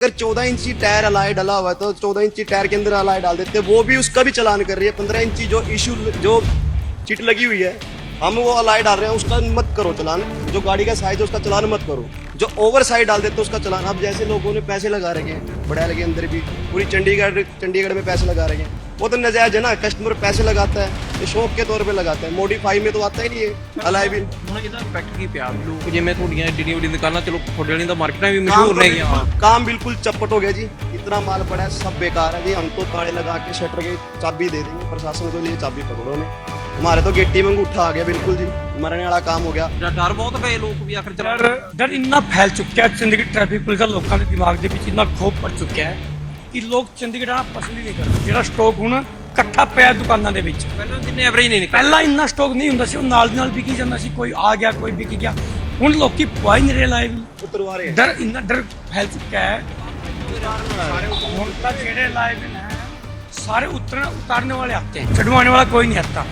अगर 14 इंची टायर अलाय डाला हुआ है तो 14 इंची टायर के अंदर अलाय डाल देते हैं। वो भी उसका भी चलान कर रही है। 15 इंची जो इशू जो चिट लगी हुई है, हम वो अलाय डाल रहे हैं, उसका मत करो चलान। जो गाड़ी का साइज़ है, उसका चलान मत करो। जो ओवर साइड डाल देते उसका चलान। अब जैसे लोगों ने पैसे लगा रखे हैं बड़ैल के अंदर भी, पूरी चंडीगढ़ चंडीगढ़ में पैसे लगा रखे हैं। वो तो नजायज है ना कस्टमर पैसे लगाता है। ये शौक के तौर पे लगाता है मॉडिफाई में तो आता ही नहीं है अलाय भी ਹੁਣ ਇਹਦਾ ਇੰਪੈਕਟ ਕੀ ਪਿਆ ਵੀ ਲੋਕ ਜਿਵੇਂ ਤੁਹਾਡੀਆਂ ਏਡੀਆਂ ਵੱਡੀਆਂ ਦੁਕਾਨਾਂ ਚਲੋ ਤੁਹਾਡੇ ਵਾਲੀਆਂ ਤਾਂ ਮਾਰਕੀਟਾਂ ਵੀ ਮਸ਼ਹੂਰ ਨੇ ਗਿਆ काम बिल्कुल चपट हो गया जी इतना माल पड़ा है सब बेकार है जी हम तो ताले लगा के शटर के चाबी दे देंगे प्रशासन को लिए चाबी पकड़ो ने हमारे तो गेटी में अंगूठा आ गया बिल्कुल जी मरने वाला काम हो गया ਜਾਂ ਡਰ ਬਹੁਤ ਗਏ ਲੋਕ ਵੀ ਆਖਰ ਚਲਾ ਡਰ ਡਰ ਇੰਨਾ ਫੈਲ ਚੁੱਕਿਆ ਚੰਡੀਗੜ੍ਹ ਟ੍ਰੈਫਿਕ ਪੁਲਿਸ ਦਾ ਲੋਕਾਂ ਦੇ ਦਿਮਾਗ ਦੇ ਵਿੱਚ ਇੰਨਾ ਖੋਫ ਪੜ ਚੁੱਕਿਆ ਹੈ ਕਿ ਲੋਕ ਚੰਡੀਗੜ੍ਹ ਆਣਾ ਪਸੰਦ ਹੀ ਨਹੀਂ ਕਰਦੇ ਜਿਹੜਾ ਸਟਾਕ ਹੁਣ ਇਕੱਠਾ ਪਿਆ ਦੁਕਾਨਾਂ ਦੇ ਵਿੱਚ। ਪਹਿਲਾਂ ਜਿੰਨੇ ਐਵਰੇਜ ਨਹੀਂ ਨਿਕਲ। ਪਹਿਲਾਂ ਇੰਨਾ ਸਟਾਕ ਨਹੀਂ ਹੁੰਦਾ ਸੀ ਉਹ ਨਾਲ ਨਾਲ ਵਿਕੀ ਜਾਂਦਾ ਸੀ ਕੋਈ ਆ ਗਿਆ ਕੋਈ ਵਿਕ ਗਿਆ। ਹੁਣ ਲੋਕੀ ਪੁਆਇੰਟ ਨਹੀਂ ਰਹੇ ਵੀ ਉਤਰਵਾ ਡਰ ਇੰਨਾ ਡਰ ਫੈਲ ਚੁੱਕਾ ਹੈ। ਹੁਣ ਤਾਂ ਜਿਹੜੇ ਲਾਈਵ ਨੇ ਸਾਰੇ ਉਤਰਨ ਉਤਾਰਨੇ ਵਾਲੇ ਆਤੇ हैं ਵਾਲਾ ਕੋਈ ਨਹੀਂ ਆਤਾ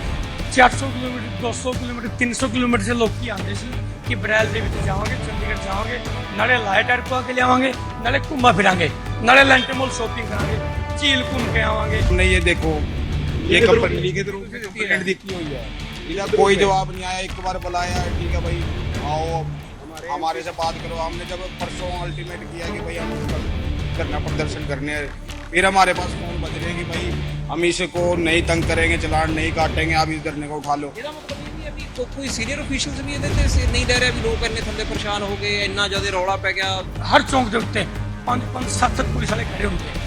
400 ਕਿਲੋਮੀਟਰ 200 ਕਿਲੋਮੀਟਰ 300 ਕਿਲੋਮੀਟਰ ਸੇ ਲੋਕੀ ਆਉਂਦੇ ਸੀ ਕਿ ਬਰੈਲ ਦੇ ਵਿੱਚ ਜਾਵਾਂਗੇ ਚੰਡੀਗੜ੍ਹ ਜਾਵਾਂਗੇ ਨਾਲੇ ਲਾਈਟ ਐਰਪੋਰਟ ਕੇ ਲਿਆਵਾਂਗੇ ਨਾਲੇ ਘੁੰਮਾ ਫਿਰਾਂਗੇ ਨਾਲੇ ਲੈਂਟਰ ਮੋਲ ਸ਼ੋਪਿੰਗ ਕਰਾਂਗੇ। ਝੀਲ ਘੁੰਮ ਕੇ ਆਵਾਂਗੇ हमने ये देखो ये कंपनी के थ्रू कंप्लेंट देखी हुई है इधर कोई जवाब नहीं आया एक बार बुलाया ठीक है भाई आओ हमारे से बात करो हमने जब परसों अल्टीमेट किया कि भाई हम करना प्रदर्शन करने हैं। फिर हमारे पास फोन बज रहे हैं कि भाई हम इसको नहीं तंग करेंगे चलान नहीं काटेंगे आप इस धरने को उठा लो ਇਹਦਾ ਮਤਲਬ ਇਹ ਵੀ ਹੈ ਵੀ ਕੋ- ਕੋਈ ਸੀਨੀਅਰ ਅਫੀਸ਼ੀਅਲਸ ਵੀ ਇਹਦੇ ਤੇ ਸ- ਨਹੀਂ ਲੈ ਰਿਹਾ ਵੀ ਲੋਕ ਇੰਨੇ ਥੱਲੇ ਪਰੇਸ਼ਾਨ ਹੋ ਗਏ ਇੰਨਾ ਜ਼ਿਆਦਾ ਰੌਲਾ ਪੈ ਗਿਆ ਹਰ ਚੌਂਕ ਦੇ ਉੱਤੇ ਪੰਜ ਪੰਜ ਸੱਤ ਸੱਤ ਪੁਲਿਸ ਵਾਲੇ ਖੜੇ ਹੁੰਦੇ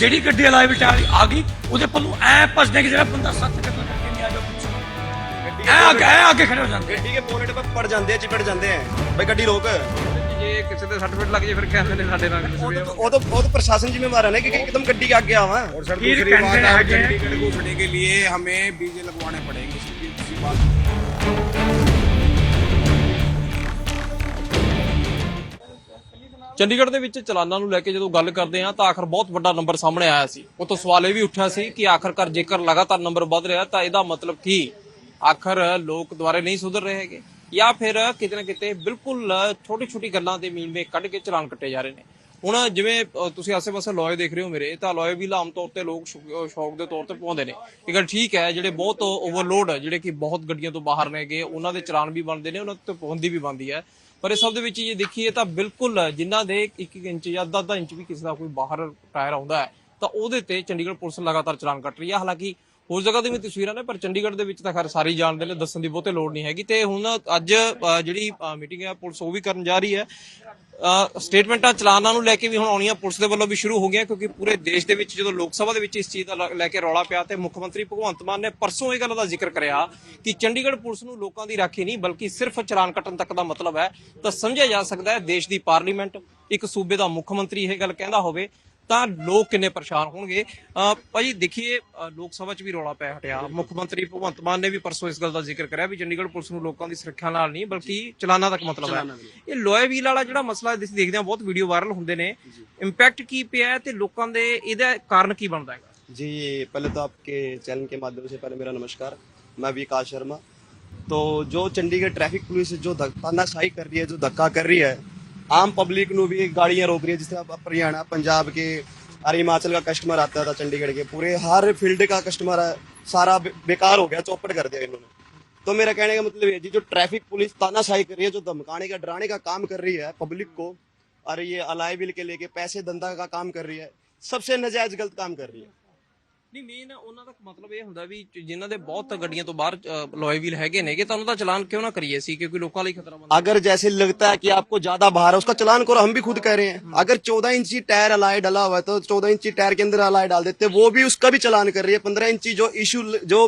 ਜਿਹੜੀ ਗੱਡੀ ਲਾਈਵ ਟਾਇਰ ਆ ਗਈ ਉਹਦੇ ਪੱਲੂ ਐ ਭੱਜਦੇ ਕਿ ਜਿਹੜਾ ਬੰਦਾ ਸੱਤ ਕਦਮ ਕਰਕੇ ਨਹੀਂ ਆ ਜਾ ਪੁੱਛੋ ਐ ਅੱਗੇ ਐ ਅੱਗੇ ਖੜੇ ਹੋ ਜਾਂਦੇ ਗੱਡੀ के बोनेट पे पड़ जाते हैं चिपट जाते हैं भाई ਗੱਡੀ ਰੋਕ ਜੇ ਕਿਸੇ ਦੇ ਸਰਟੀਫਿਕੇਟ ਲੱਗ ਜੇ ਫਿਰ ਕਹਿੰਦੇ ਨੇ ਸਾਡੇ ਨਾਲ ਉਹ ਤਾਂ ਉਹ ਤਾਂ ਉਹ ਤਾਂ ਪ੍ਰਸ਼ਾਸਨ ਜ਼ਿੰਮੇਵਾਰ है ना कि एकदम ਗੱਡੀ के आगे आवा और सर फिर दूसरी बात कहते है हैं कि- चंडीगढ़ घुसने के लिए हमें बीजे लगवाने पड़ेंगे सीधी सी बात ਚੰਡੀਗੜ੍ਹ ਦੇ ਵਿੱਚ ਚਲਾਨਾਂ ਨੂੰ ਲੈ ਕੇ ਜਦੋਂ ਗੱਲ ਕਰਦੇ ਹਾਂ ਤਾਂ ਆਖਰ ਬਹੁਤ ਵੱਡਾ ਨੰਬਰ ਸਾਹਮਣੇ ਆਇਆ ਸੀ। ਉਹ ਤੋਂ ਸਵਾਲ ਇਹ ਵੀ ਉੱਠਿਆ ਸੀ ਕਿ ਆਖਰਕਾਰ ਜੇਕਰ ਲਗਾਤਾਰ ਨੰਬਰ ਵੱਧ ਰਿਹਾ ਤਾਂ ਇਹਦਾ ਮਤਲਬ ਕੀ? ਆਖਰ ਲੋਕ ਦੁਆਰੇ ਨਹੀਂ ਸੁਧਰ ਰਹੇ ਹੈਗੇ ਜਾਂ ਫਿਰ ਕਿਤੇ ਨਾ ਕਿਤੇ ਬਿਲਕੁਲ ਛੋਟੀ ਛੋਟੀ ਗੱਲਾਂ ਦੇ ਮੀਨਵੇਂ ਕੱਢ ਕੇ ਚਲਾਨ ਕੱਟੇ ਜਾ ਰਹੇ ਨੇ। ਹੁਣ ਜਿਵੇਂ ਤੁਸੀਂ ਆਸੇ-ਪਾਸੇ ਲੋਏ ਦੇਖ ਰਹੇ ਹੋ ਮੇਰੇ ਤਾਂ ਲੋਏ ਵੀ ਆਮ ਤੌਰ ਤੇ ਲੋਕ ਸ਼ੌਕ ਦੇ ਤੌਰ ਤੇ ਪਾਉਂਦੇ ਨੇ। ਇਹ ਗੱਲ ਠੀਕ ਹੈ, ਜਿਹੜੇ ਬਹੁਤ ਓਵਰਲੋਡ ਜਿਹੜੇ ਕਿ ਬਹੁਤ ਗੱਡੀਆਂ ਤੋਂ ਬਾਹਰ ਨੇਗੇ ਉਹਨਾਂ ਦੇ ਚਲਾਨ ਵੀ ਬਣਦੇ ਨੇ, ਉਹਨਾਂ ਤੇ ਪਾਬੰਦੀ ਵੀ ਬਣਦੀ ਹੈ। ਪਰ ਇਹ ਸਭ ਦੇ ਵਿੱਚ ਜੇ ਦੇਖੀਏ ਤਾਂ ਬਿਲਕੁਲ ਜਿਨ੍ਹਾਂ ਦੇ 1 ਇੰਚ ਜਾਂ ਅੱਧਾ ਅੱਧਾ ਇੰਚ ਵੀ ਕਿਸੇ ਦਾ ਕੋਈ ਬਾਹਰ ਟਾਇਰ ਆਉਂਦਾ ਹੈ, ਤਾਂ ਉਹਦੇ ਤੇ ਚੰਡੀਗੜ੍ਹ ਪੁਲਿਸ ਲਗਾਤਾਰ ਚਲਾਨ ਕੱਟ ਰਹੀ ਹੈ। ਹਾਲਾਂਕਿ ਹੋਰ ਜਗ੍ਹਾ ਦੀ ਵੀ ਤਸਵੀਰਾਂ ਨੇ, ਪਰ ਚੰਡੀਗੜ੍ਹ ਦੇ ਵਿੱਚ ਤਾਂ ਖੈਰ ਸਾਰੇ ਜਾਣਦੇ ਨੇ, ਦੱਸਣ ਦੀ ਬਹੁਤੇ ਲੋੜ ਨਹੀਂ ਹੈਗੀ। ਤੇ ਹੁਣ ਅੱਜ ਜਿਹੜੀ ਮੀਟਿੰਗ ਹੈ, ਪੁਲਿਸ ਉਹ ਵੀ ਕਰਨ ਜਾ ਰਹੀ ਹੈ। ਸਟੇਟਮੈਂਟਾਂ ਚਲਾਨਾਂ ਨੂੰ ਲੈ ਕੇ ਵੀ ਹੁਣ ਆਉਣੀਆਂ ਪੁਲਿਸ ਦੇ ਵੱਲੋਂ ਵੀ ਸ਼ੁਰੂ ਹੋ ਗਈਆਂ ਕਿਉਂਕਿ ਪੂਰੇ ਦੇਸ਼ ਦੇ ਵਿੱਚ ਜਦੋਂ ਲੋਕ ਸਭਾ ਦੇ ਵਿੱਚ ਇਸ ਚੀਜ਼ ਦਾ ਲੈ ਕੇ ਰੌਲਾ ਪਿਆ ਤੇ ਮੁੱਖ ਮੰਤਰੀ ਭਗਵੰਤ ਮਾਨ ਨੇ ਪਰਸੋਂ ਇਹ ਗੱਲ ਦਾ ਜ਼ਿਕਰ ਕਰਿਆ ਕਿ ਚੰਡੀਗੜ੍ਹ ਪੁਲਿਸ ਨੂੰ ਲੋਕਾਂ ਦੀ ਰਾਖੀ ਨਹੀਂ, ਬਲਕਿ ਸਿਰਫ ਚਲਾਨ ਕੱਟਣ ਤੱਕ ਦਾ ਮਤਲਬ ਹੈ। ਤਾਂ ਸਮਝਿਆ ਜਾ ਸਕਦਾ ਹੈ ਦੇਸ਼ ਦੀ ਪਾਰਲੀਮੈਂਟ ਇੱਕ ਸੂਬੇ ਦਾ ਮੁੱਖ ਮੰਤਰੀ ਇਹ ਗੱਲ ਕਹਿੰਦਾ ਹੋਵੇ। ਤਾਂ ਲੋਕ ਕਿੰਨੇ ਪਰੇਸ਼ਾਨ ਹੋਣਗੇ ਅਹ ਭਾਜੀ ਦੇਖੀਏ ਅਹ ਲੋਕ ਸਭਾ 'ਚ ਵੀ ਰੌਲਾ ਪੈ ਹਟਿਆ ਮੁੱਖ ਮੰਤਰੀ ਭਗਵੰਤ ਮਾਨ ਨੇ ਵੀ ਪਰਸੋਂ ਇਸ ਗੱਲ ਦਾ ਜ਼ਿਕਰ ਕਰਿਆ ਵੀ ਚੰਡੀਗੜ੍ਹ ਪੁਲਿਸ ਨੂੰ ਲੋਕਾਂ ਦੀ ਸੁਰੱਖਿਆ ਨਾਲ ਨਹੀਂ ਬਲਕਿ ਚਲਾਨਾਂ ਤੱਕ ਮਤਲਬ ਹੈ ਇਹ ਲੋਏ ਵੀਲ ਵਾਲਾ ਜਿਹੜਾ ਮਸਲਾ ਅਸੀਂ ਦੇਖਦੇ ਹਾਂ ਬਹੁਤ ਵੀਡੀਓ ਵਾਇਰਲ ਹੁੰਦੇ ਨੇ ਇੰਪੈਕਟ ਕੀ ਪਿਆ ਹੈ ਤੇ ਲੋਕਾਂ ਦੇ ਇਹਦਾ ਕਾਰਨ ਕੀ ਬਣਦਾ ਹੈਗਾ जी पहले तो आपके चैनल के माध्यम से पहले मेरा नमस्कार मैं विकास शर्मा तो जो चंडीगढ़ ट्रैफिक पुलिस जो धक- तानाशाही कर रही है जो धक्का कर रही है आम पब्लिक ਨੂੰ ਵੀ ਗਾੜੀਆਂ ਰੋਕ ਰਹੀ ਹੈ ਜਿਸ ਤਰ੍ਹਾਂ हरियाणा पंजाब के और हिमाचल का कस्टमर आता था चंडीगढ़ के पूरे हर फील्ड का कस्टमर है सारा बे- बेकार हो गया चौपट कर दिया इन्होंने तो मेरा कहने का मतलब ये है जी जो ट्रैफिक पुलिस तानाशाही कर रही है जो धमकाने का डराने का काम कर रही है पब्लिक को और ये अलाई बिल के लेके पैसे धंधा का काम कर रही है सबसे नजायज गलत काम कर रही है ਨਹੀਂ ਮੇਨ ਉਹਨਾਂ ਦਾ ਮਤਲਬ ਇਹ ਹੁੰਦਾ ਵੀ ਜਿਨ੍ਹਾਂ ਦੇ ਬਹੁਤ ਗੱਡੀਆਂ ਤੋਂ ਬਾਹਰ ਲੋਏ ਵੀਲ ਹੈਗੇ ਨੇਗੇ ਤਾਂ ਉਹਨਾਂ ਦਾ ਚਲਾਨ ਕਿਉਂ ਨਾ ਕਰੀਏ ਸੀ ਕਿਉਂਕਿ ਲੋਕਾਂ ਲਈ ਖਤਰਾ ਬਣਦਾ अगर जैसे लगता है कि आपको ज्यादा बाहर है उसका चलान करो हम भी खुद कह रहे हैं अगर 14 इंची टायर अलाय डाला हुआ है तो 14 इंची टायर के अंदर अलाय डाल देते हैं वो भी उसका भी चलान कर रही है 15 इंची जो इशू जो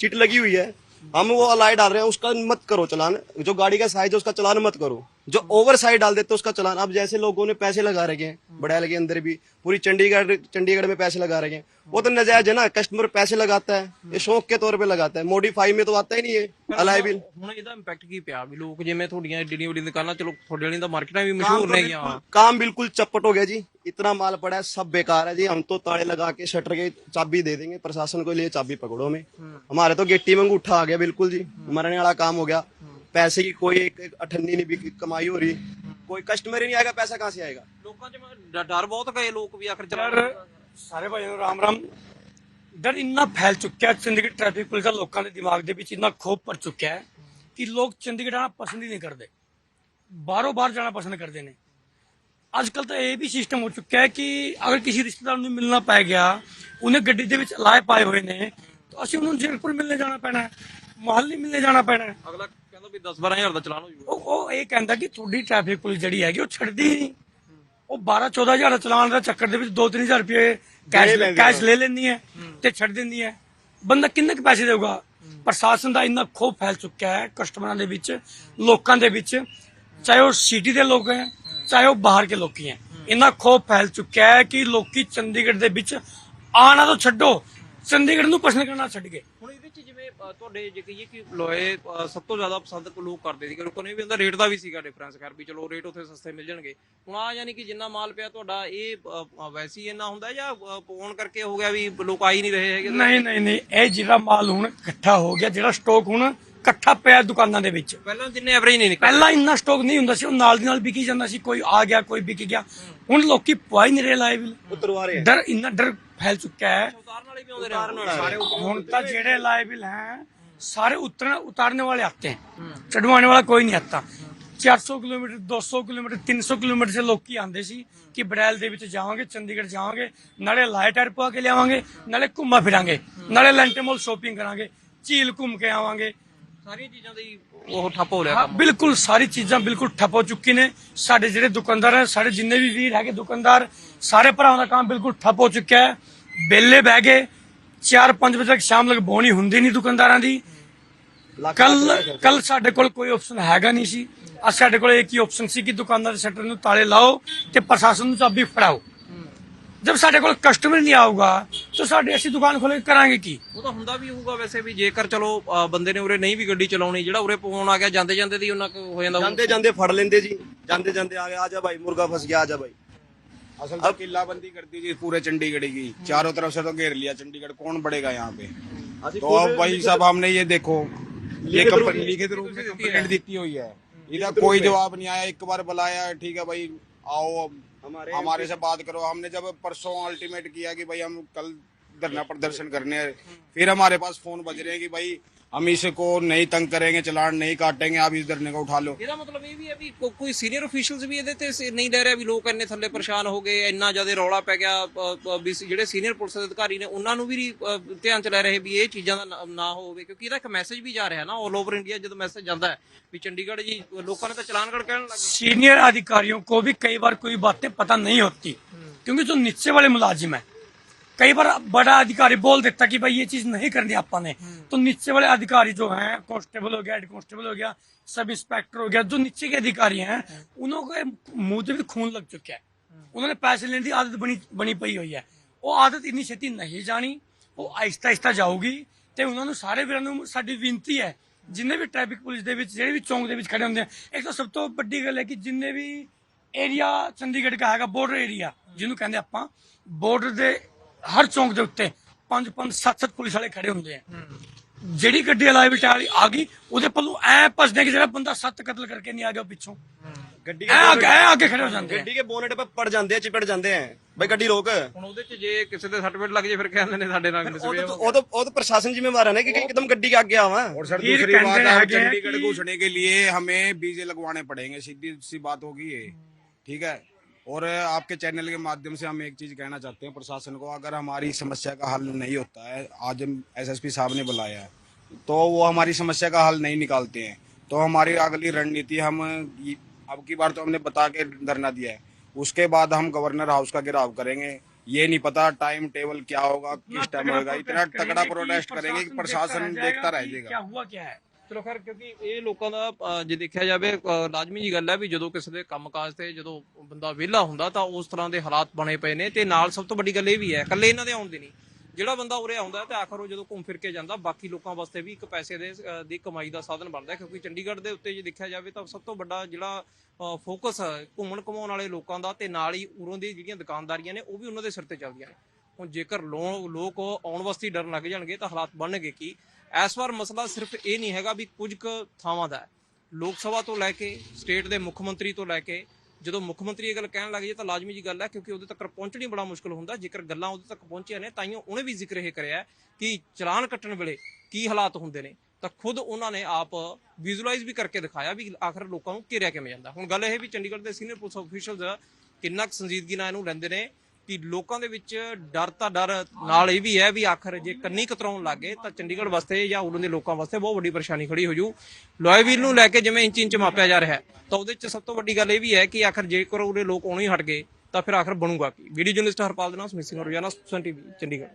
चिट लगी हुई है हम वो अलाय डाल रहे हैं उसका मत करो चलान जो गाड़ी का साइज है उसका चलान मत करो जो ओवर साइड डाल देते हैं उसका चलान अब जैसे लोगों ने पैसे लगा रखे हैं बड़ैल के अंदर भी पूरी चंडीगढ़ चंडीगढ़ में पैसे लगा रखे हैं वो तो नजायज है ना कस्टमर पैसे लगाता है ये शौक के तौर पे लगाता है मॉडिफाई में तो आता ही नहीं है अलाय बिल ਹੁਣ ਇਹਦਾ ਇੰਪੈਕਟ ਕੀ ਪਿਆ ਵੀ ਲੋਕ ਜਿਵੇਂ ਤੁਹਾਡੀਆਂ ਏਡੀਆਂ ਵੱਡੀਆਂ ਦੁਕਾਨਾਂ ਚਲੋ ਤੁਹਾਡੇ ਵਾਲੀਆਂ ਤਾਂ ਮਾਰਕੀਟਾਂ ਵੀ ਮਸ਼ਹੂਰ ਨੇ ਗਿਆ काम बिल्कुल चपट हो गया जी इतना माल पड़ा है सब बेकार है जी हम तो ताले लगा के शटर के चाबी दे देंगे प्रशासन को लिए चाबी पकड़ो हमें हमारे तो गेटी में अंगूठा आ गया बिल्कुल जी मरने वाला काम हो गया पैसे की कोई एक, एक अठन्नी नहीं भी कमाई हो रही कोई कस्टमर ही नहीं आएगा पैसा कहाँ से आएगा ਲੋਕਾਂ 'ਚ ਡ- ਡਰ ਬਹੁਤ ਗਏ ਲੋਕ ਵੀ ਆਖਰ ਡਰ ਚਲਾਨ ਸਾਰੇ ਭਾਈਆਂ ਨੂੰ ਰਾਮ ਰਾਮ ਡਰ ਇੰਨਾ ਫੈਲ ਚੁੱਕਿਆ ਹੈ ਚੰਡੀਗੜ੍ਹ ਟ੍ਰੈਫਿਕ ਪੁਲਿਸ ਦਾ ਲੋਕਾਂ ਦੇ ਦਿਮਾਗ ਦੇ ਵਿੱਚ ਇੰਨਾ ਖੋਫ ਪੜ ਚੁੱਕਿਆ ਹੈ ਕਿ ਲੋਕ ਚੰਡੀਗੜ੍ਹ ਆਉਣਾ ਪਸੰਦ ਹੀ ਨਹੀਂ ਕਰਦੇ ਬਾਹਰੋਂ ਬਾਹਰ ਜਾਣਾ ਪਸੰਦ ਕਰਦੇ ਨੇ ਅੱਜ ਕੱਲ ਤਾਂ ਇਹ ਵੀ ਸਿਸਟਮ ਹੋ ਚੁੱਕਿਆ ਹੈ ਕਿ ਅਗਰ ਕਿਸੇ ਰਿਸ਼ਤੇਦਾਰ ਨੂੰ ਮਿਲਣਾ ਪੈ ਗਿਆ ਉਹਨੇ ਗੱਡੀ ਦੇ ਵਿੱਚ ਲਾਏ ਪਾਏ ਹੋਏ ਨੇ ਤਾਂ ਅਸੀਂ ਉਹਨੂੰ ਜੀਰਕਪੁਰ ਮਿਲਣੇ ਜਾਣਾ ਪੈਣਾ ਹੈ ਮੁਹੱਲੀ ਮਿਲਣੇ ਜਾਣਾ ਪੈਣਾ ਹੈ ਅਗਲਾ ਕਹਿੰਦਾ ਵੀ 10 12000 ਦਾ ਚਲਾਨ ਹੋ ਜਾਊਗਾ ਉਹ ਉਹ ਇਹ ਕਹਿੰਦਾ ਕਿ ਤੁਹਾਡੀ ਟ੍ਰੈਫਿਕ ਪੁਲਿਸ ਜਿਹੜੀ ਹੈਗੀ ਉਹ ਛੱਡਦੀ ਨਹੀਂ ਉਹ 12 14000 ਦਾ ਚਲਾਨ ਦਾ ਚੱਕਰ ਦੇ ਵਿੱਚ 2-3000 ਰੁਪਏ ਕੈਸ਼ ਲੈ ਲੈਂਦੀ ਹੈ ਤੇ ਛੱਡ ਦਿੰਦੀ ਹੈ। ਬੰਦਾ ਕਿੰਨੇ ਕੁ ਪੈਸੇ ਦੇਊਗਾ? ਪ੍ਰਸ਼ਾਸਨ ਦਾ ਇੰਨਾ ਖੋਫ ਫੈਲ ਚੁੱਕਿਆ ਹੈ ਕਸਟਮਰਾਂ ਦੇ ਵਿੱਚ ਲੋਕਾਂ ਦੇ ਵਿੱਚ। ਚਾਹੇ ਉਹ ਸਿਟੀ ਦੇ ਲੋਕ ਹੈ ਚਾਹੇ ਉਹ ਬਾਹਰ ਕੇ ਲੋਕੀ ਹੈ। ਇੰਨਾ ਖੋਫ ਫੈਲ ਚੁੱਕਿਆ ਹੈ ਕਿ ਲੋਕੀ ਚੰਡੀਗੜ੍ਹ ਦੇ ਵਿੱਚ ਆਣਾ ਤਾਂ ਛੱਡੋ ਚੰਡੀਗੜ੍ਹ ਨੂੰ ਪਸੰਦ ਕਰਨਾ ਛੱਡ ਗਏ। ਚ ਜਿਵੇਂ ਅ, ਤੁਹਾਡੇ ਜੇ ਕਹੀਏ ਕਿ ਲੋਏ ਅ, ਸਭ ਤੋਂ ਜ਼ਿਆਦਾ ਪਸੰਦ ਲੋਕ ਕਰਦੇ ਸੀ ਲੋਕਾਂ ਨੇ ਵੀ ਉਹਦਾ ਰੇਟ ਦਾ ਵੀ ਸੀਗਾ ਡਿਫਰੈਂਸ ਕਰ ਵੀ ਚਲੋ ਰੇਟ ਉੱਥੇ ਸਸਤੇ ਮਿਲ ਜਾਣਗੇ। ਹੁਣ ਆ ਯਾਨੀ ਕਿ ਜਿੰਨਾ ਮਾਲ ਪਿਆ ਤੁਹਾਡਾ ਇਹ ਅ, ਅ, ਵੈਸੇ ਹੀ ਇੰਨਾ ਹੁੰਦਾ ਜਾਂ ਅ, ਕਰਕੇ ਹੋ ਗਿਆ ਵੀ ਲੋਕ ਆ ਹੀ ਨਹੀਂ ਰਹੇ ਹੈਗੇ? ਨਹੀਂ ਨਹੀਂ ਨਹੀਂ ਇਹ ਜਿਹੜਾ ਮਾਲ ਹੁਣ ਇਕੱਠਾ ਹੋ ਗਿਆ ਜਿਹੜਾ ਸਟਾਕ ਹੁਣ ਇਕੱਠਾ ਪਿਆ ਦੁਕਾਨਾਂ ਦੇ ਵਿੱਚ। ਪਹਿਲਾਂ ਜਿੰਨੇ ਐਵਰੇਜ ਨਹੀਂ ਨਿਕਲ। ਪਹਿਲਾਂ ਇੰਨਾ ਸਟਾਕ ਨਹੀਂ ਹੁੰਦਾ ਸੀ ਉਹ ਨਾਲ ਦੀ ਨਾਲ ਵਿਕੀ ਜਾਂਦਾ ਸੀ ਕੋਈ ਆ ਗਿਆ ਕੋਈ ਵਿਕ ਗਿਆ। ਹੁਣ ਲੋਕੀ ਪਵਾ ਨਹੀਂ ਰਹੇ ਲਾਇਬਲ ਉਤਰਵਾ ਡਰ ਇੰਨਾ ਡਰ ਫੈਲ ਚੁੱਕਾ ਹੈ। ਹੁਣ ਤਾਂ ਜਿਹੜੇ ਲਾਇਬਲ ਹੈ ਸਾਰੇ ਉਤਰਨ ਉਤਾਰਨੇ ਵਾਲੇ ਆਤੇ ਹਨ ਚੜਵਾਉਣੇ ਵਾਲਾ ਕੋਈ ਨਹੀਂ ਆਤਾ। 400 ਕਿਲੋਮੀਟਰ 200 ਕਿਲੋਮੀਟਰ 300 ਕਿਲੋਮੀਟਰ ਸੇ ਲੋਕੀ ਆਂਦੇ ਸੀ ਕਿ ਬੜੈਲ ਦੇ ਵਿੱਚ ਜਾਵਾਂਗੇ ਚੰਡੀਗੜ੍ਹ ਜਾਵਾਂਗੇ ਨਾਲੇ ਲਾਈਟ ਐਰ ਪਵਾ ਕੇ ਲਿਆਵਾਂਗੇ ਨਾਲੇ ਘੁੰਮਾ ਫਿਰਾਂਗੇ ਨਾਲੇ ਲੈਂਟੇਮੋਲ ਸ਼ੋਪਿੰਗ ਕਰਾਂਗੇ ਝੀਲ ਘੁੰਮ ਕੇ ਆਵਾਂਗੇ। ਸਾਰੀਆਂ ਚੀਜ਼ਾਂ ਦੀ ਉਹ ਠੱਪ ਹੋ ਲਿਆ ਹਾਂ ਕੰਮ। ਬਿਲਕੁਲ ਸਾਰੀ ਚੀਜ਼ਾਂ ਬਿਲਕੁਲ ਠੱਪ ਹੋ ਚੁੱਕੀ ਨੇ। ਸਾਡੇ ਜਿਹੜੇ ਦੁਕਾਨਦਾਰ ਹੈ ਸਾਡੇ ਜਿੰਨੇ ਵੀ ਵੀਰ ਹੈਗੇ ਦੁਕਾਨਦਾਰ ਸਾਰੇ ਭਰਾਵਾਂ ਦਾ ਕੰਮ ਬਿਲਕੁਲ ਠੱਪ ਹੋ ਚੁੱਕਿਆ ਹੈ। ਬੇਲੇ ਬਹਿ ਗਏ 4-5 ਵਜੇ ਤੱਕ ਸ਼ਾਮ ਤੱਕ ਬੋਣੀ ਹੁੰਦੀ ਨਹੀਂ ਦੁਕਾਨਦਾਰਾਂ ਦੀ। ਕੱਲ ਕੱਲ ਸਾਡੇ ਕੋਲ ਕੋਈ ਆਪਸ਼ਨ ਹੈਗਾ ਨਹੀਂ ਸੀ। ਅੱਜ ਸਾਡੇ ਕੋਲ ਇੱਕ ਹੀ ਆਪਸ਼ਨ ਸੀ ਕਿ ਦੁਕਾਨਦਾਰ ਦੇ ਸ਼ਟਰ ਨੂੰ ਤਾਲੇ ਲਾਓ ਤੇ ਪ੍ਰਸ਼ਾਸਨ ਨੂੰ ਚਾਬੀ ਫੜਾਓ। ਜਦ ਸਾਡੇ ਕੋਲ ਕਸਟਮਰ ਨਹੀਂ ਆਊਗਾ ਤਾਂ ਸਾਡੇ ਅਸੀਂ ਦੁਕਾਨ ਖੋਲੇ ਕਰਾਂਗੇ ਕੀ ਉਹ ਤਾਂ ਹੁੰਦਾ ਵੀ ਹੋਊਗਾ ਵੈਸੇ ਵੀ ਜੇਕਰ ਚਲੋ ਅ, ਬੰਦੇ ਨੇ ਉਰੇ ਨਹੀਂ ਵੀ ਗੱਡੀ ਚਲਾਉਣੀ ਜਿਹੜਾ ਉਰੇ ਪਾਉਣ ਆ ਗਿਆ ਜਾਂਦੇ ਜਾਂਦੇ ਦੀ ਉਹਨਾਂ ਕੋ ਹੋ ਜਾਂਦਾ ਹੋਊ। जाते जाते फड़ लेंदे जी जाते जाते आगे आजा भाई मुर्गा फंस गया आजा भाई असल तो किलाबंदी कर दी जी पूरे चंडीगढ़ की चारों तरफ से तो घेर लिया चंडीगढ़ कौन बढ़ेगा यहाँ पे तो अब भाई साहब हमने ये देखो ये कंपनी लिखित रूप से कंप्लेंट दी हुई है इधर कोई जवाब नहीं आया एक बार बुलाया ठीक है भाई आओ अब हमारे हमारे से बात करो हमने जब परसों अल्टीमेट किया कि भाई हम कल धरना प्रदर्शन करने हैं फिर हमारे पास फोन बज रहे हैं कि भाई हम इसको नहीं तंग करेंगे चलान नहीं काटेंगे आप इस धरने को उठा लो ਇਹਦਾ ਮਤਲਬ ਇਹ ਵੀ ਹੈ ਵੀ ਕੋ- ਕੋਈ ਸੀਨੀਅਰ ਅਫੀਸ਼ੀਅਲਸ ਵੀ ਇਹਦੇ ਤੇ ਸ- ਨਹੀਂ ਲੈ ਰਿਹਾ ਵੀ ਲੋਕ ਇੰਨੇ ਥੱਲੇ ਪਰੇਸ਼ਾਨ ਹੋ ਗਏ ਇੰਨਾ ਜ਼ਿਆਦਾ ਰੌਲਾ ਪੈ ਗਿਆ ਅ, ਅ, ਵੀ ਜਿਹੜੇ ਸੀਨੀਅਰ ਪੁਲਿਸ ਦੇ ਅਧਿਕਾਰੀ ਨੇ ਉਹਨਾਂ ਨੂੰ ਵੀ ਅ, ਧਿਆਨ ਚ ਲੈ ਰਹੇ ਵੀ ਇਹ ਚੀਜ਼ਾਂ ਦਾ ਨਾ- ਨਾ ਹੋਵੇ ਕਿਉਂਕਿ ਇਹਦਾ ਇੱਕ ਮੈਸੇਜ ਵੀ ਜਾ ਰਿਹਾ ਨਾ ਆਲ ਓਵਰ ਇੰਡੀਆ ਜਦੋਂ ਮੈਸੇਜ ਜਾਂਦਾ ਹੈ ਵੀ ਚੰਡੀਗੜ੍ਹ ਜੀ ਲੋਕਾਂ ਨੇ ਤਾਂ ਚਲਾਨ ਕਰ ਕਹਿਣ ਲੱਗੇ सीनियर अधिकारियों को भी कई बार कोई बातें पता नहीं होती क्योंकि जो नीचे वाले मुलाजिम है कई बार बड़ा अधिकारी बोल देता कि भाई ये चीज नहीं करनी आपा ने तो नीचे वाले अधिकारी जो हैं कांस्टेबल हो गया हेड कांस्टेबल हो गया सब इंस्पेक्टर हो गया जो नीचे के अधिकारी हैं उन्हों के मुंह से भी खून लग चुका है उन्होंने पैसे लेने की आदत बनी बनी पई हुई है वो आदत इन्नी ਛੇਤੀ ਨਹੀਂ ਜਾਣੀ ਉਹ ਆਹਿਸਤਾ ਆਹਿਸਤਾ ਜਾਊਗੀ ਤੇ ਉਹਨਾਂ ਨੂੰ ਸਾਰੇ ਵੀਰਾਂ ਨੂੰ ਸਾਡੀ ਬੇਨਤੀ ਹੈ ਜਿੰਨੇ ਵੀ ਟ੍ਰੈਫਿਕ ਪੁਲਿਸ ਦੇ ਵਿੱਚ ਜਿਹੜੇ ਵੀ ਚੌਂਕ ਦੇ ਵਿੱਚ ਖੜੇ ਹੁੰਦੇ ਆ ਇੱਕ ਤਾਂ ਸਭ ਤੋਂ ਵੱਡੀ ਗੱਲ ਹੈ ਕਿ ਜਿੰਨੇ ਵੀ ਏਰੀਆ ਚੰਡੀਗੜ੍ਹ ਦਾ ਹੈਗਾ ਬਾਰਡਰ ਏਰੀਆ ਜਿਹਨੂੰ ਕਹਿੰਦੇ ਆਪਾਂ ਬਾਰਡਰ ਦੇ ਹਰ ਚੌਂਕ ਦੇ ਉੱਤੇ ਪੰਜ ਪੰਜ ਸੱਤ ਸੱਤ ਪੁਲਿਸ ਵਾਲੇ ਖੜੇ ਹੁੰਦੇ ਆ ਜਿਹੜੀ ਗੱਡੀ ਵਾਲਾ ਵਿਚਾਰ ਆ ਗਈ ਉਹਦੇ ਪੱਲੂ ਐ ਭੱਜਦੇ ਕਿ ਜਿਹੜਾ ਬੰਦਾ ਸੱਤ ਕਤਲ ਕਰਕੇ ਨਹੀਂ ਆ ਗਿਆ ਪਿੱਛੋਂ गड्डी ਐ ਅੱਗੇ ਐ ਅੱਗੇ ਖੜੇ ਹੋ ਜਾਂਦੇ ਆ गड्डी के बोनेट पे पड़ जाते हैं चिपट जाते हैं भाई गड्डी रोक ਹੁਣ ਉਹਦੇ ਚ ਜੇ ਕਿਸੇ ਦੇ ਸਰਟੀਫਿਕੇਟ ਲੱਗ ਜੇ ਫਿਰ ਕਹਿੰਦੇ ਨੇ ਸਾਡੇ ਨਾਲ ਉਹ ਤਾਂ ਉਹ ਤਾਂ ਉਹ ਤਾਂ ਪ੍ਰਸ਼ਾਸਨ ਜ਼ਿੰਮੇਵਾਰ ਹੈ ਨਾ ਕਿ ਕਿ एकदम गड्डी के आगे आवा और सर फिर दूसरी कहते बात हैं अब कि- चंडीगढ़ घुसने के लिए हमें वीजे लगवाने पड़ेंगे सीधी सी बात होगी ये ठीक है और आपके चैनल के माध्यम से हम एक चीज़ कहना चाहते हैं प्रशासन को अगर हमारी समस्या का हल नहीं होता है आज हम एसएसपी साहब ने बुलाया है तो वो हमारी समस्या का हल नहीं निकालते हैं। तो हमारी अगली रणनीति हम अब की बार तो हमने बता के धरना दिया है उसके बाद हम गवर्नर हाउस का घेराव करेंगे। ये नहीं पता टाइम टेबल क्या होगा किस टाइम होगा इतना तगड़ा प्रोटेस्ट करेंगे कि प्रशासन देखता रह क्या हुआ क्या है? ਚਲੋ ਖੈਰ ਕਿਉਂਕਿ ਇਹ ਲੋਕਾਂ ਦਾ ਅ, ਜੇ ਦੇਖਿਆ ਜਾਵੇ ਅ, ਲਾਜ਼ਮੀ ਜੀ ਗੱਲ ਹੈ ਵੀ ਜਦੋਂ ਕਿਸੇ ਦੇ ਕੰਮਕਾਜ ਤੇ ਜਦੋਂ ਬੰਦਾ ਵਿਹਲਾ ਹੁੰਦਾ ਤਾਂ ਉਸ ਤਰ੍ਹਾਂ ਦੇ ਹਾਲਾਤ ਬਣੇ ਪਏ ਨੇ ਤੇ ਨਾਲ ਸਭ ਤੋਂ ਵੱਡੀ ਗੱਲ ਇਹ ਵੀ ਹੈ ਇਕੱਲੇ ਇਹਨਾਂ ਦੇ ਆਉਣ ਦੀ ਨਹੀਂ। ਜਿਹੜਾ ਬੰਦਾ ਉਰੇ ਆਉਂਦਾ ਤੇ ਆਖਰ ਉਹ ਜਦੋਂ ਘੁੰਮ ਫਿਰ ਕੇ ਜਾਂਦਾ ਬਾਕੀ ਲੋਕਾਂ ਵਾਸਤੇ ਵੀ ਇੱਕ ਪੈਸੇ ਦੇ ਅ, ਦੀ ਕਮਾਈ ਦਾ ਸਾਧਨ ਬਣਦਾ ਹੈ ਕਿਉਂਕਿ ਚੰਡੀਗੜ੍ਹ ਦੇ ਉੱਤੇ ਜੇ ਦੇਖਿਆ ਜਾਵੇ ਤਾਂ ਸਭ ਤੋਂ ਵੱਡਾ ਜਿਹੜਾ ਫੋਕਸ ਘੁੰਮਣ ਘਮਾਉਣ ਵਾਲੇ ਲੋਕਾਂ ਦਾ ਤੇ ਨਾਲ ਹੀ ਉਰੋਂ ਦੀ ਜਿਹੜੀਆਂ ਦੁਕਾਨਦਾਰੀਆਂ ਨੇ ਉਹ ਵੀ ਉਹਨਾਂ ਦੇ ਸਿਰ ਤੇ ਚੱਲਦੀਆਂ ਨੇ। ਹੁਣ ਜੇਕਰ ਲੋ- ਲੋਕ ਆਉਣ ਵਾਸਤੇ ਹੀ ਡਰਨ ਲੱਗ ਜਾਣਗੇ ਤਾਂ ਹਾਲਾਤ ਬਣਨਗੇ ਕੀ? ਇਸ ਵਾਰ ਮਸਲਾ ਸਿਰਫ ਇਹ ਨਹੀਂ ਹੈਗਾ ਵੀ ਕੁਝ ਕੁ ਥਾਵਾਂ ਦਾ ਹੈ। ਲੋਕ ਸਭਾ ਤੋਂ ਲੈ ਕੇ, ਸਟੇਟ ਦੇ ਮੁੱਖ ਮੰਤਰੀ ਤੋਂ ਲੈ ਕੇ, ਜਦੋਂ ਮੁੱਖ ਮੰਤਰੀ ਇਹ ਗੱਲ ਕਹਿਣ ਲੱਗ ਜੇ ਤਾਂ ਲਾਜ਼ਮੀ ਜੀ ਗੱਲ ਹੈ, ਕਿਉਂਕਿ ਉਹਦੇ ਤੱਕ ਪਹੁੰਚਣੀ ਬੜਾ ਮੁਸ਼ਕਲ ਹੁੰਦਾ। ਜੇਕਰ ਗੱਲਾਂ ਉਹਦੇ ਤੱਕ ਪਹੁੰਚੀਆਂ ਨੇ ਤਾਈਓ ਉਹਨੇ ਵੀ ਜ਼ਿਕਰ ਇਹ ਕਰਿਆ ਕਿ ਚਲਾਨ ਕੱਟਣ ਵੇਲੇ ਕੀ ਹਾਲਾਤ ਹੁੰਦੇ ਨੇ। ਤਾਂ ਖੁਦ ਉਹਨਾਂ ਨੇ ਆਪ ਵਿਜ਼ੂਅਲਾਈਜ਼ ਵੀ ਕਰਕੇ ਦਿਖਾਇਆ ਵੀ ਆਖਰ ਲੋਕਾਂ ਨੂੰ ਘੇਰਿਆ ਕਿਵੇਂ ਜਾਂਦਾ। ਹੁਣ ਗੱਲ ਇਹ ਵੀ ਚੰਡੀਗੜ੍ਹ ਦੇ ਸੀਨੀਅਰ ਪੁਲਿਸ ਅਫੀਸ਼ੀਅਲਸ ਕਿੰਨਾ ਕੁ ਸੰਜੀਦਗੀ ਨਾਲ ਇਹਨੂੰ ਲੈਂਦੇ ਨੇ। ਕਿ ਲੋਕਾਂ ਦੇ ਵਿੱਚ ਡਰ ਤਾਂ ਡਰ ਨਾਲ ਇਹ ਵੀ ਹੈ ਵੀ ਆਖਰ ਜੇ ਕੰਨੀ ਕਤਰਾਉਣ ਲੱਗੇ ਤਾਂ ਚੰਡੀਗੜ੍ਹ ਵਾਸਤੇ ਜਾਂ ਉਦੋਂ ਦੇ ਲੋਕਾਂ ਵਾਸਤੇ ਬਹੁਤ ਵੱਡੀ ਪਰੇਸ਼ਾਨੀ ਖੜੀ ਹੋ ਜੂ। ਲੋਇਵੀਲ ਨੂੰ ਲੈ ਕੇ ਜਿਵੇਂ ਇੰਚ ਇੰਚ ਮਾਪਿਆ ਜਾ ਰਿਹਾ ਹੈ, ਤਾਂ ਉਹਦੇ ਵਿੱਚ ਸਭ ਤੋਂ ਵੱਡੀ ਗੱਲ ਇਹ ਵੀ ਹੈ ਕਿ ਆਖਰ ਜੇਕਰ ਉਹਦੇ ਲੋਕ ਆਉਣੋਂ ਹੀ ਹਟ ਗਏ ਤਾਂ ਫਿਰ ਆਖਰ ਬਣੂਗਾ ਕੀ? ਵੀਡੀਓ ਜਰਨਲਿਸਟ ਹਰਪਾਲ ਦੇ ਨਾਲ ਸਮਿਸਿੰਗ ਰੋਜ਼ਾਨਾ ਸੁਨ ਟੀਵੀ, ਚੰਡੀਗੜ੍ਹ।